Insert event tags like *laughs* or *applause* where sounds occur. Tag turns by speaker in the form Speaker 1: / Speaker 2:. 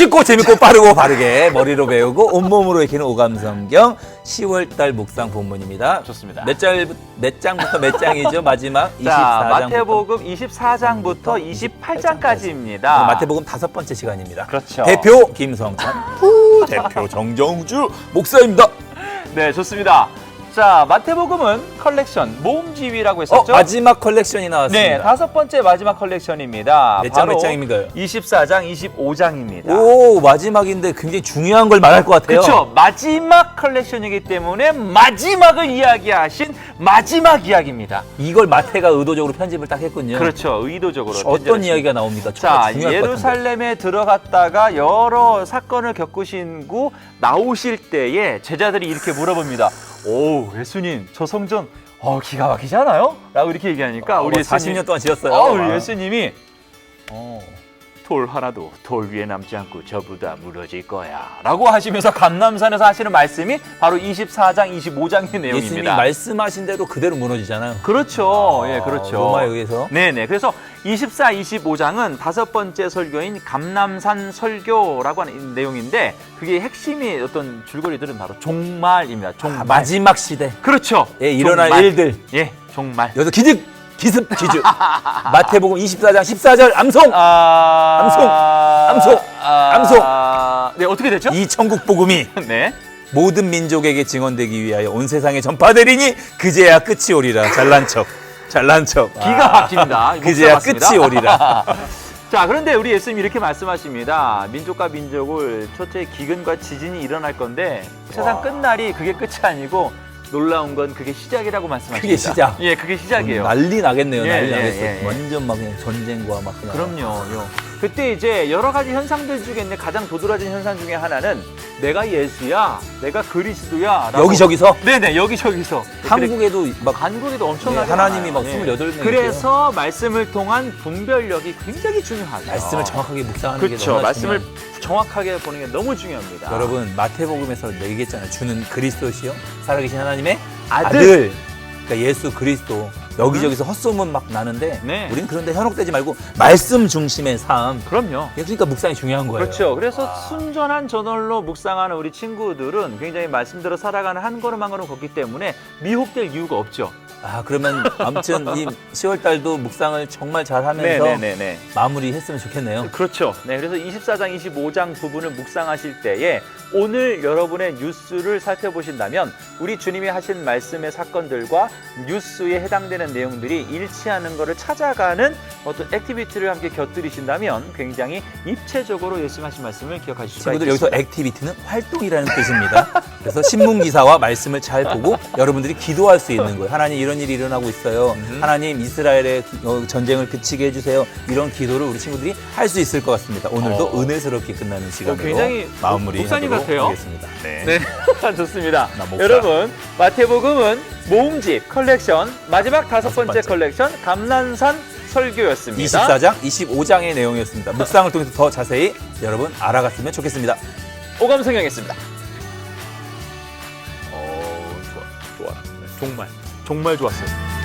Speaker 1: 쉽고 재밌고 빠르고 바르게 머리로 배우고 온몸으로 익히는 오감성경 10월달 묵상 본문입니다.
Speaker 2: 좋습니다.
Speaker 1: 몇, 장, 몇 장부터 몇 장이죠? *laughs* 마지막 24장.
Speaker 2: 자, 마태복음 24장부터 28장까지입니다.
Speaker 1: 마태복음 다섯 번째 시간입니다.
Speaker 2: 그렇죠.
Speaker 1: 대표 김성찬, 후, 대표 정정주 목사입니다.
Speaker 2: 네, 좋습니다. 자, 마태복음은 컬렉션 모음지휘라고
Speaker 1: 어,
Speaker 2: 했었죠?
Speaker 1: 마지막 컬렉션이 나왔습니다.
Speaker 2: 네, 다섯 번째 마지막 컬렉션입니다.
Speaker 1: 몇 장,
Speaker 2: 바로
Speaker 1: 몇 장입니까요?
Speaker 2: 24장, 25장입니다.
Speaker 1: 오, 마지막인데 굉장히 중요한 걸 말할 것 같아요.
Speaker 2: 그렇죠. 마지막 컬렉션이기 때문에 마지막을 이야기하신 마지막 이야기입니다.
Speaker 1: 이걸 마태가 의도적으로 편집을 딱 했군요.
Speaker 2: 그렇죠. 의도적으로
Speaker 1: 어떤 이야기가 나옵니까?
Speaker 2: 자. 예루살렘에 들어갔다가 여러 사건을 겪으신 후 나오실 때에 제자들이 이렇게 물어봅니다. 오, 예수님, 저 성전 어, 기가 막히지 않아요? 라고 이렇게 얘기하니까
Speaker 1: 어,
Speaker 2: 우리
Speaker 1: 뭐
Speaker 2: 예수님
Speaker 1: 40년 동안 지었어요.
Speaker 2: 어, 우리
Speaker 1: 아.
Speaker 2: 예수님이 어, 돌 하나도 돌 위에 남지 않고 전부 다 무너질 거야. 라고 하시면서 감남산에서 하시는 말씀이 바로 24장, 25장의
Speaker 1: 예수님이
Speaker 2: 내용입니다.
Speaker 1: 말씀하신 대로 그대로 무너지잖아요.
Speaker 2: 그렇죠. 예, 그렇죠.
Speaker 1: 로마에 의해서.
Speaker 2: 네네. 그래서 24, 25장은 다섯 번째 설교인 감남산 설교라고 하는 내용인데 그게 핵심이 어떤 줄거리들은 바로 종말입니다. 종말.
Speaker 1: 아, 마지막 시대.
Speaker 2: 그렇죠.
Speaker 1: 예, 일어날
Speaker 2: 종말.
Speaker 1: 일들.
Speaker 2: 예, 종말.
Speaker 1: 여기서 기득, 기습, 기주. 마태복음 24장 14절 암송.
Speaker 2: 아...
Speaker 1: 암송! 암송!
Speaker 2: 암송! 네, 어떻게 됐죠?
Speaker 1: 이 천국 복음이 *laughs*
Speaker 2: 네.
Speaker 1: 모든 민족에게 증언되기 위하여 온 세상에 전파되리니 그제야 끝이 오리라. 잘난 척. 잘난 척.
Speaker 2: 기가 막힙니다. 이
Speaker 1: 그제야. 끝이 오리라. *laughs*
Speaker 2: 자, 그런데 우리 예수님이 이렇게 말씀하십니다. 민족과 민족을 첫째 기근과 지진이 일어날 건데 세상
Speaker 1: 와.
Speaker 2: 끝날이 그게 끝이 아니고 놀라운 건 그게 시작이라고 말씀하십니다.
Speaker 1: 그게 시작.
Speaker 2: 예, 그게 시작이에요.
Speaker 1: 난리 나겠네요.
Speaker 2: 예,
Speaker 1: 난리
Speaker 2: 예,
Speaker 1: 나겠어요.
Speaker 2: 예, 예.
Speaker 1: 완전 막 그냥 전쟁과 막 그냥.
Speaker 2: 그럼요. 요. 그때 이제 여러 가지 현상들 중에 있는 가장 도드라진 현상 중에 하나는 내가 예수야, 내가 그리스도야. 라고
Speaker 1: 여기저기서
Speaker 2: 네네 여기저기서
Speaker 1: 한국에도 막
Speaker 2: 한국에도 엄청나게
Speaker 1: 네, 하나님이
Speaker 2: 많아요.
Speaker 1: 막 28명
Speaker 2: 그래서 말씀을 통한 분별력이 굉장히 중요하죠.
Speaker 1: 말씀을 정확하게 묵상하는 게
Speaker 2: 그렇죠.
Speaker 1: 너무나
Speaker 2: 말씀을
Speaker 1: 중요해요.
Speaker 2: 정확하게 보는 게 너무 중요합니다.
Speaker 1: 여러분 마태복음에서 얘기했잖아요. 주는 그리스도시요 살아계신 하나님 의
Speaker 2: 아들.
Speaker 1: 아들. 그러니까 예수 그리스도 여기저기서 헛소문 막 나는데
Speaker 2: 네.
Speaker 1: 우린 그런데 현혹되지 말고 말씀 중심의 삶.
Speaker 2: 그럼요.
Speaker 1: 그러니까 묵상이 중요한 거예요.
Speaker 2: 그렇죠. 그래서 순전한 저널로 묵상하는 우리 친구들은 굉장히 말씀대로 살아가는 한 걸음 한 걸음 걷기 때문에 미혹될 이유가 없죠.
Speaker 1: 아 그러면 아무튼 이 10월 달도 묵상을 정말 잘하면서
Speaker 2: 네네네네.
Speaker 1: 마무리했으면 좋겠네요.
Speaker 2: 그렇죠. 네, 그래서 24장, 25장 부분을 묵상하실 때에 오늘 여러분의 뉴스를 살펴보신다면 우리 주님이 하신 말씀의 사건들과 뉴스에 해당되는 내용들이 일치하는 것을 찾아가는 어떤 액티비티를 함께 곁들이신다면 굉장히 입체적으로 예수님 하신 말씀을 기억하실 수가
Speaker 1: 친구들 여기서
Speaker 2: 있겠습니다.
Speaker 1: 액티비티는 활동이라는 뜻입니다. 그래서 신문 기사와 말씀을 잘 보고 여러분들이 기도할 수 있는 거예요. 하나님 이런 일이 일어나고 있어요. 하나님 이스라엘의 어, 전쟁을 그치게 해주세요. 이런 기도를 우리 친구들이 할 수 있을 것 같습니다. 오늘도
Speaker 2: 어.
Speaker 1: 은혜스럽게 끝나는 시간으로
Speaker 2: 굉장히
Speaker 1: 마무리
Speaker 2: 목사님 같아요.
Speaker 1: 하겠습니다. 네.
Speaker 2: 네, *laughs* 좋습니다.
Speaker 1: 나 목사.
Speaker 2: 여러분, 마태복음은 모음집 컬렉션 마지막 다섯
Speaker 1: 다섯
Speaker 2: 번째
Speaker 1: 번째.
Speaker 2: 컬렉션 감난산 설교였습니다.
Speaker 1: 24장, 25장의 내용이었습니다. 묵상을 통해서 더 자세히 여러분 알아갔으면 좋겠습니다.
Speaker 2: 오감성형했습니다. 어, 좋아, 좋아. 네, 정말, 정말 좋았어요.